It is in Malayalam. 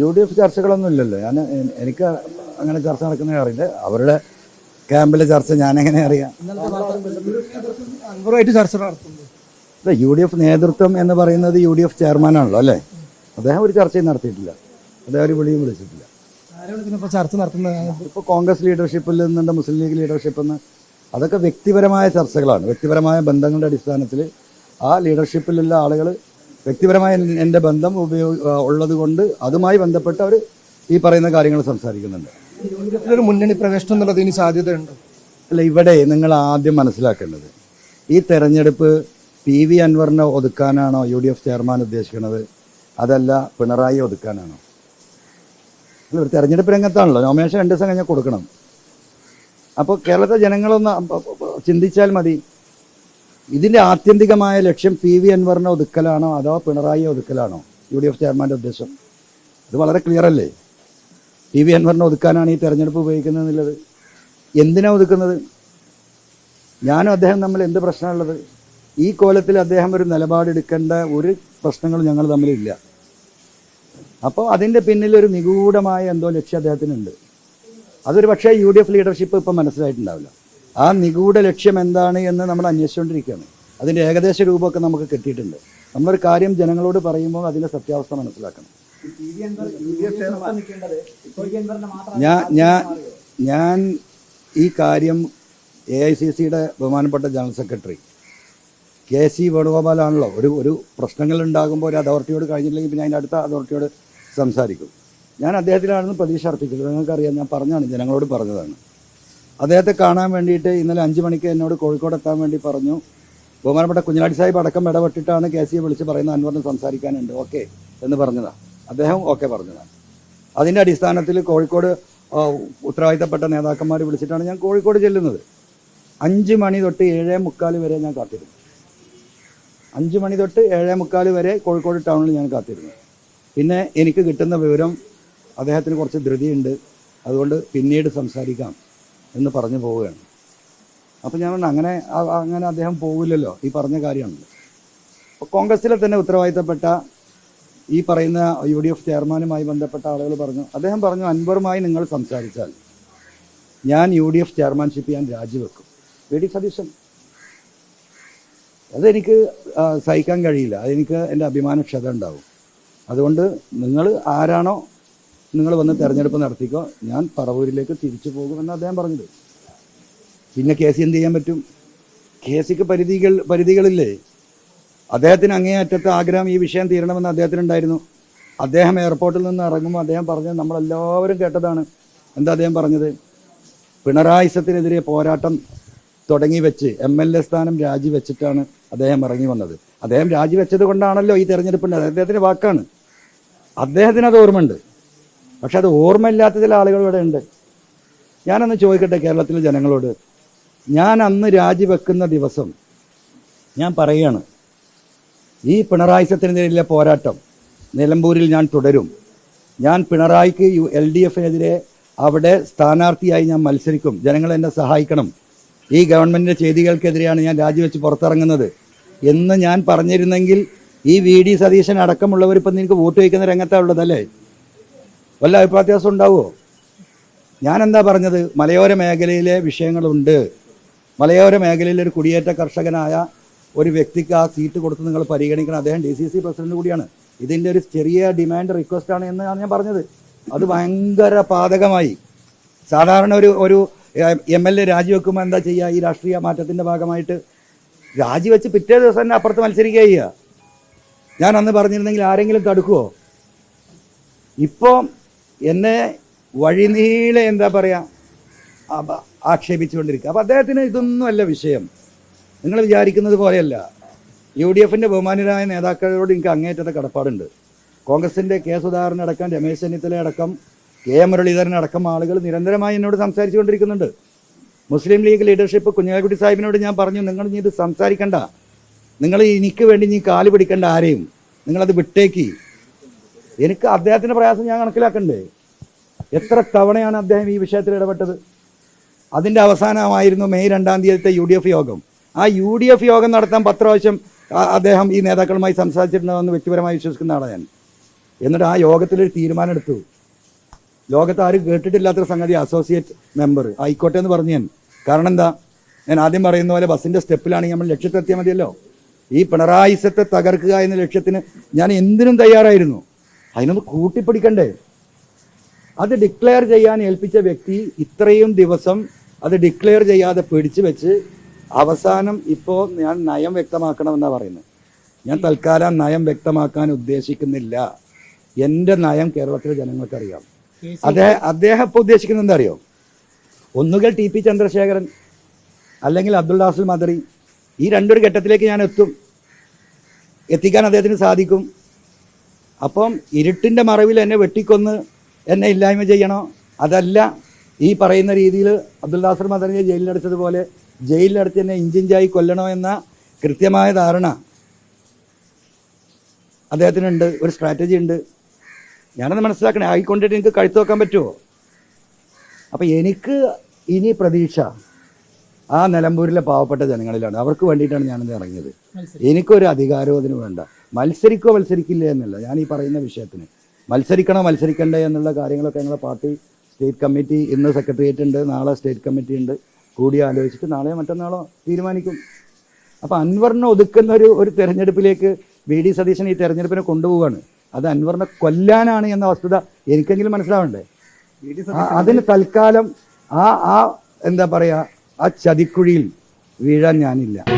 യു ഡി എഫ് ചർച്ചകളൊന്നും ഇല്ലല്ലോ. ഞാൻ എനിക്ക് അങ്ങനെ ചർച്ച നടക്കുന്ന അറിയില്ല. അവരുടെ ക്യാമ്പിലെ ചർച്ച ഞാനെങ്ങനെ അറിയാം? അൻവറുമായിട്ട് ചർച്ച നടത്തുന്നു. ഇല്ല, യു ഡി എഫ് നേതൃത്വം എന്ന് പറയുന്നത് യു ഡി എഫ് ചെയർമാനാണല്ലോ അല്ലേ? അദ്ദേഹം ഒരു ചർച്ചയും നടത്തിയിട്ടില്ല. അദ്ദേഹം ഒരു വിളിയും വിളിച്ചിട്ടില്ല. ചർച്ച നടത്തുന്നത്? ഇപ്പോൾ കോൺഗ്രസ് ലീഡർഷിപ്പിൽ നിന്നുണ്ട് മുസ്ലിം ലീഗ് ലീഡർഷിപ്പിൽ നിന്ന്. അതൊക്കെ വ്യക്തിപരമായ ചർച്ചകളാണ്. വ്യക്തിപരമായ ബന്ധങ്ങളുടെ അടിസ്ഥാനത്തിൽ ആ ലീഡർഷിപ്പിലുള്ള ആളുകൾ വ്യക്തിപരമായ എന്റെ ബന്ധം ഉപയോഗ ഉള്ളത് കൊണ്ട് അതുമായി ബന്ധപ്പെട്ട് അവർ ഈ പറയുന്ന കാര്യങ്ങൾ സംസാരിക്കുന്നുണ്ട്. യു മുന്നണി പ്രവേശനം എന്നുള്ളത് ഇനി സാധ്യതയുണ്ട്? അല്ല ഇവിടെ നിങ്ങൾ ആദ്യം മനസ്സിലാക്കേണ്ടത് ഈ തെരഞ്ഞെടുപ്പ് പി വി അൻവറിനെ ഒതുക്കാനാണോ യു ഡി എഫ് ചെയർമാൻ ഉദ്ദേശിക്കുന്നത്? അതല്ല പിണറായി ഒതുക്കാനാണോ? ഒരു തെരഞ്ഞെടുപ്പ് രംഗത്താണല്ലോ. നോമിനേഷൻ രണ്ട് ദിവസം കഴിഞ്ഞാൽ കൊടുക്കണം. അപ്പോൾ കേരളത്തെ ജനങ്ങളൊന്ന് ചിന്തിച്ചാൽ മതി. ഇതിന്റെ ആത്യന്തികമായ ലക്ഷ്യം പി വി അൻവറിനെ ഒതുക്കലാണോ അതോ പിണറായിയെ ഒതുക്കലാണോ? യു ഡി എഫ് ചെയർമാന്റെ ഉദ്ദേശം. ഇത് വളരെ ക്ലിയർ അല്ലേ? പി വി അൻവറിനെ ഒതുക്കാനാണ് ഈ തെരഞ്ഞെടുപ്പ് ഉപയോഗിക്കുന്നത് എന്നുള്ളത്. എന്തിനാ ഒതുക്കുന്നത്? ഞാനും അദ്ദേഹം തമ്മിൽ എന്ത് പ്രശ്നമുള്ളത് ഈ കോലത്തിൽ അദ്ദേഹം ഒരു നിലപാടെടുക്കേണ്ട ഒരു പ്രശ്നങ്ങളും ഞങ്ങൾ തമ്മിലില്ല. അപ്പോൾ അതിന്റെ പിന്നിൽ ഒരു നിഗൂഢമായ എന്തോ ലക്ഷ്യം അദ്ദേഹത്തിനുണ്ട്. അതൊരു പക്ഷേ യു ഡി എഫ് ലീഡർഷിപ്പ് ഇപ്പം മനസ്സിലായിട്ടുണ്ടാവില്ല. ആ നിഗൂഢ ലക്ഷ്യം എന്താണ് എന്ന് നമ്മൾ അന്വേഷിച്ചുകൊണ്ടിരിക്കുകയാണ്. അതിന്റെ ഏകദേശ രൂപമൊക്കെ നമുക്ക് കിട്ടിയിട്ടുണ്ട്. നമ്മളൊരു കാര്യം ജനങ്ങളോട് പറയുമ്പോൾ അതിന്റെ സത്യാവസ്ഥ മനസ്സിലാക്കണം. ഞാൻ ഞാൻ ഞാൻ ഈ കാര്യം എ ഐ സി സിയുടെ ബഹുമാനപ്പെട്ട ജനറൽ സെക്രട്ടറി കെ സി വേണുഗോപാലാണല്ലോ. ഒരു ഒരു പ്രശ്നങ്ങൾ ഉണ്ടാകുമ്പോൾ ഒരു അതോറിറ്റിയോട് കഴിഞ്ഞില്ലെങ്കിൽ പിന്നെ അതിന്റെ അടുത്ത അതോറിറ്റിയോട് സംസാരിക്കും. ഞാൻ അദ്ദേഹത്തിലാണെന്ന് പ്രതീക്ഷ അർപ്പിക്കുന്നത് നിങ്ങൾക്കറിയാം ഞാൻ പറഞ്ഞാണ് ജനങ്ങളോട് പറഞ്ഞതാണ്. അദ്ദേഹത്തെ കാണാൻ വേണ്ടിയിട്ട് ഇന്നലെ അഞ്ച് മണിക്ക് എന്നോട് കോഴിക്കോട് എത്താൻ വേണ്ടി പറഞ്ഞു. ബഹുമാനപ്പെട്ട കുഞ്ഞനാടി സാഹിബ് അടക്കം ഇടപെട്ടിട്ടാണ് കെ സിയെ വിളിച്ച് പറയുന്നത്. അൻവറിന് സംസാരിക്കാനുണ്ട്. ഓക്കെ എന്ന് പറഞ്ഞതാണ് അദ്ദേഹം ഓക്കെ പറഞ്ഞതാണ് അതിന്റെ അടിസ്ഥാനത്തിൽ കോഴിക്കോട് ഉത്തരവാദിത്തപ്പെട്ട നേതാക്കന്മാർ വിളിച്ചിട്ടാണ് ഞാൻ കോഴിക്കോട് ചെല്ലുന്നത്. അഞ്ച് മണി തൊട്ട് ഏഴേ മുക്കാൽ വരെ ഞാൻ കാത്തിരുന്നു. അഞ്ച് മണി തൊട്ട് ഏഴേ മുക്കാൽ വരെ കോഴിക്കോട് ടൗണിൽ ഞാൻ കാത്തിരുന്നു. പിന്നെ എനിക്ക് കിട്ടുന്ന വിവരം അദ്ദേഹത്തിന് കുറച്ച് ധൃതിയുണ്ട്. അതുകൊണ്ട് പിന്നീട് സംസാരിക്കാം. എന്ന് പറഞ്ഞു പോവുകയാണ്. അപ്പോൾ ഞാൻ അങ്ങനെ അങ്ങനെ അദ്ദേഹം പോവില്ലല്ലോ ഈ പറഞ്ഞ കാര്യമാണല്ലോ കോൺഗ്രസിലെ തന്നെ ഉത്തരവാദിത്തപ്പെട്ട ഈ പറയുന്ന യു ഡി എഫ് ചെയർമാനുമായി ബന്ധപ്പെട്ട ആളുകൾ പറഞ്ഞു അദ്ദേഹം പറഞ്ഞു അൻപറുമായി നിങ്ങൾ സംസാരിച്ചാൽ ഞാൻ യു ഡി എഫ് ചെയർമാൻഷിപ്പ് ഞാൻ രാജിവെക്കും. V D Satheesan. അതെനിക്ക് സഹിക്കാൻ കഴിയില്ല. അതെനിക്ക് എന്റെ അഭിമാനക്ഷത ഉണ്ടാവും. അതുകൊണ്ട് നിങ്ങൾ ആരാണോ നിങ്ങൾ വന്ന് തെരഞ്ഞെടുപ്പ് നടത്തിക്കോ ഞാൻ പറവൂരിലേക്ക് തിരിച്ചു പോകുമെന്ന് അദ്ദേഹം പറഞ്ഞത്. പിന്നെ കെ സി എന്ത് ചെയ്യാൻ പറ്റും? കെ സിക്ക് പരിധികൾ പരിധികളില്ലേ? അദ്ദേഹത്തിന് അങ്ങേയറ്റത്തെ ആഗ്രഹം ഈ വിഷയം തീരണമെന്ന് അദ്ദേഹത്തിനുണ്ടായിരുന്നു. അദ്ദേഹം എയർപോർട്ടിൽ നിന്ന് ഇറങ്ങുമ്പോൾ അദ്ദേഹം പറഞ്ഞത് നമ്മളെല്ലാവരും കേട്ടതാണ്. എന്താ അദ്ദേഹം പറഞ്ഞത്? പിണറായിസത്തിനെതിരെ പോരാട്ടം തുടങ്ങി വെച്ച് എം എൽ എ സ്ഥാനം രാജിവെച്ചിട്ടാണ് അദ്ദേഹം ഇറങ്ങി വന്നത്. അദ്ദേഹം രാജിവെച്ചത് കൊണ്ടാണല്ലോ ഈ തെരഞ്ഞെടുപ്പിന്റെ അദ്ദേഹത്തിന്റെ വാക്കാണ്. അദ്ദേഹത്തിന് അത് ഓർമ്മയുണ്ട്. പക്ഷെ അത് ഓർമ്മയില്ലാത്ത ചില ആളുകൾ ഇവിടെ ഉണ്ട്. ഞാനൊന്ന് ചോദിക്കട്ടെ കേരളത്തിലെ ജനങ്ങളോട്? ഞാൻ അന്ന് രാജിവെക്കുന്ന ദിവസം ഞാൻ പറയുകയാണ് ഈ പിണറായിസത്തിനെതിരെയുള്ള പോരാട്ടം നിലമ്പൂരിൽ ഞാൻ തുടരും. ഞാൻ പിണറായിക്ക് യു എൽ ഡി എഫിനെതിരെ അവിടെ സ്ഥാനാർത്ഥിയായി ഞാൻ മത്സരിക്കും. ജനങ്ങൾ എന്നെ സഹായിക്കണം. ഈ ഗവൺമെന്റിന്റെ ചെയ്തികൾക്കെതിരെയാണ് ഞാൻ രാജിവെച്ച് പുറത്തിറങ്ങുന്നത് എന്ന് ഞാൻ പറഞ്ഞിരുന്നെങ്കിൽ ഈ വി ഡി സതീശൻ അടക്കമുള്ളവർ ഇപ്പം നിനക്ക് വോട്ട് വയ്ക്കുന്ന രംഗത്താണ് ഉള്ളതല്ലേ? വല്ല അഭിപ്രായ വ്യത്യാസം ഉണ്ടാവുമോ? ഞാനെന്താ പറഞ്ഞത്? മലയോര മേഖലയിലെ വിഷയങ്ങളുണ്ട്. മലയോര മേഖലയിലെ ഒരു കുടിയേറ്റ കർഷകനായ ഒരു വ്യക്തിക്ക് ആ സീറ്റ് കൊടുത്ത് നിങ്ങൾ പരിഗണിക്കണം. അദ്ദേഹം ഡി സി സി പ്രസിഡന്റ് കൂടിയാണ്. ഇതിന്റെ ഒരു ചെറിയ ഡിമാൻഡ് റിക്വസ്റ്റ് ആണ് എന്നാണ് ഞാൻ പറഞ്ഞത്. അത് ഭയങ്കര പാതകമായി. സാധാരണ ഒരു ഒരു എം എൽ എ രാജിവെക്കുമ്പോൾ എന്താ ചെയ്യുക ഈ രാഷ്ട്രീയ മാറ്റത്തിന്റെ ഭാഗമായിട്ട് രാജിവെച്ച് പിറ്റേ ദിവസം തന്നെ അപ്പുറത്ത് മത്സരിക്കുക ചെയ്യുക. ഞാൻ അന്ന് പറഞ്ഞിരുന്നെങ്കിൽ ആരെങ്കിലും തടുക്കുമോ ഇപ്പോൾ എന്നെ വഴിനീളെ എന്താ പറയുക ആക്ഷേപിച്ചുകൊണ്ടിരിക്കുക. അപ്പോൾ അദ്ദേഹത്തിന് ഇതൊന്നുമല്ല വിഷയം. നിങ്ങൾ വിചാരിക്കുന്നത് പോലെയല്ല. യു ഡി എഫിന്റെ ബഹുമാനരായ നേതാക്കളോട് എനിക്ക് അങ്ങേറ്റത്തെ കടപ്പാടുണ്ട്. കോൺഗ്രസിന്റെ കെ സുധാകരൻ അടക്കം രമേശ് ചെന്നിത്തല അടക്കം കെ എം മുരളീധരൻ അടക്കം ആളുകൾ നിരന്തരമായി എന്നോട് സംസാരിച്ചുകൊണ്ടിരിക്കുന്നുണ്ട്. മുസ്ലിം ലീഗ് ലീഡർഷിപ്പ് കുഞ്ഞാലിക്കുട്ടി സാഹിബിനോട് ഞാൻ പറഞ്ഞു നിങ്ങൾ ഇനി ഇത് സംസാരിക്കണ്ട. നിങ്ങൾ എനിക്ക് വേണ്ടി നീ കാൽ പിടിക്കേണ്ട ആരെയും. നിങ്ങളത് വിട്ടേക്ക്. എനിക്ക് അദ്ദേഹത്തിന്റെ പ്രയാസം ഞാൻ കണക്കിലാക്കണ്ടേ? എത്ര തവണയാണ് അദ്ദേഹം ഈ വിഷയത്തിൽ ഇടപെട്ടത്? അതിന്റെ അവസാനമായിരുന്നു മെയ് രണ്ടാം തീയതിത്തെ യു ഡി എഫ് യോഗം. ആ യു ഡി എഫ് യോഗം നടത്താൻ പത്ത് പ്രാവശ്യം അദ്ദേഹം ഈ നേതാക്കളുമായി സംസാരിച്ചിട്ടുണ്ടാവുമെന്ന് വ്യക്തിപരമായി വിശ്വസിക്കുന്ന ആളാണ് ഞാൻ. എന്നിട്ട് ആ യോഗത്തിലൊരു തീരുമാനം എടുത്തു ലോകത്ത് ആരും കേട്ടിട്ടില്ലാത്തൊരു സംഗതി അസോസിയേറ്റ് മെമ്പർ. ആയിക്കോട്ടെ എന്ന് പറഞ്ഞു ഞാൻ. കാരണം എന്താ? ഞാൻ ആദ്യം പറയുന്ന പോലെ ബസ്സിന്റെ സ്റ്റെപ്പിലാണെങ്കിൽ നമ്മൾ ലക്ഷ്യത്തെത്തിയാൽ മതിയല്ലോ. ഈ പിണറായിസത്തെ തകർക്കുക എന്ന ലക്ഷ്യത്തിന് ഞാൻ എന്തിനും തയ്യാറായിരുന്നു. അതിനൊന്ന് കൂട്ടിപ്പിടിക്കണ്ടേ? അത് ഡിക്ലെയർ ചെയ്യാൻ ഏൽപ്പിച്ച വ്യക്തി ഇത്രയും ദിവസം അത് ഡിക്ലെയർ ചെയ്യാതെ പിടിച്ചു വെച്ച് അവസാനം ഇപ്പോൾ ഞാൻ നയം വ്യക്തമാക്കണമെന്നാണ് പറയുന്നത്. ഞാൻ തൽക്കാലം നയം വ്യക്തമാക്കാൻ ഉദ്ദേശിക്കുന്നില്ല. എന്റെ നയം കേരളത്തിലെ ജനങ്ങൾക്കറിയാം. അദ്ദേഹം അദ്ദേഹം ഇപ്പോൾ ഉദ്ദേശിക്കുന്നത് എന്താ അറിയോ ഒന്നുകിൽ ടി പി ചന്ദ്രശേഖരൻ അല്ലെങ്കിൽ അബ്ദുൾ നാസിൽ മദറി ഈ രണ്ടൊരു ഘട്ടത്തിലേക്ക് ഞാൻ എത്തും. എത്തിക്കാൻ അദ്ദേഹത്തിന് സാധിക്കും. അപ്പം ഇരുട്ടിന്റെ മറവിൽ എന്നെ വെട്ടിക്കൊന്ന് എന്നെ ഇല്ലായ്മ ചെയ്യണോ? അതല്ല ഈ പറയുന്ന രീതിയിൽ അബ്ദുൽ നാസർ മദറിനെ ജയിലിലടച്ചതുപോലെ ജയിലിലടച്ച് എന്നെ ഇഞ്ചിഞ്ചായി കൊല്ലണോ എന്ന കൃത്യമായ ധാരണ അദ്ദേഹത്തിനുണ്ട്. ഒരു സ്ട്രാറ്റജി ഉണ്ട്. ഞാനത് മനസ്സിലാക്കണേ. ആയിക്കൊണ്ടിട്ട് എനിക്ക് കഴുത്ത് വെക്കാൻ പറ്റുമോ അപ്പം എനിക്ക് ഇനി പ്രതീക്ഷ ആ നിലമ്പൂരിലെ പാവപ്പെട്ട ജനങ്ങളിലാണ്. അവർക്ക് വേണ്ടിയിട്ടാണ് ഞാനത് ഇറങ്ങിയത്. എനിക്കൊരു അധികാരവും അതിന് വേണ്ട. മത്സരിക്കോ മത്സരിക്കില്ല എന്നല്ല. ഞാൻ ഈ പറയുന്ന വിഷയത്തിന്. മത്സരിക്കണോ മത്സരിക്കണ്ടേ എന്നുള്ള കാര്യങ്ങളൊക്കെ ഞങ്ങളുടെ പാർട്ടി സ്റ്റേറ്റ് കമ്മിറ്റി ഇന്ന് സെക്രട്ടേറിയറ്റ് ഉണ്ട് നാളെ സ്റ്റേറ്റ് കമ്മിറ്റി ഉണ്ട്. കൂടി ആലോചിച്ചിട്ട് നാളെ മറ്റന്നാളോ തീരുമാനിക്കും. അപ്പോൾ അൻവറിനെ ഒതുക്കുന്ന ഒരു ഒരു തെരഞ്ഞെടുപ്പിലേക്ക് വി ഡി സതീശൻ ഈ തെരഞ്ഞെടുപ്പിനെ കൊണ്ടുപോവുകയാണ്. അത് അൻവറിനെ കൊല്ലാനാണ് എന്ന വസ്തുത എനിക്കെങ്കിലും മനസ്സിലാവണ്ടേ? അതിന് തൽക്കാലം ആ ആ എന്താ പറയുക ആ ചതിക്കുഴിയിൽ വീഴാൻ ഞാനില്ല.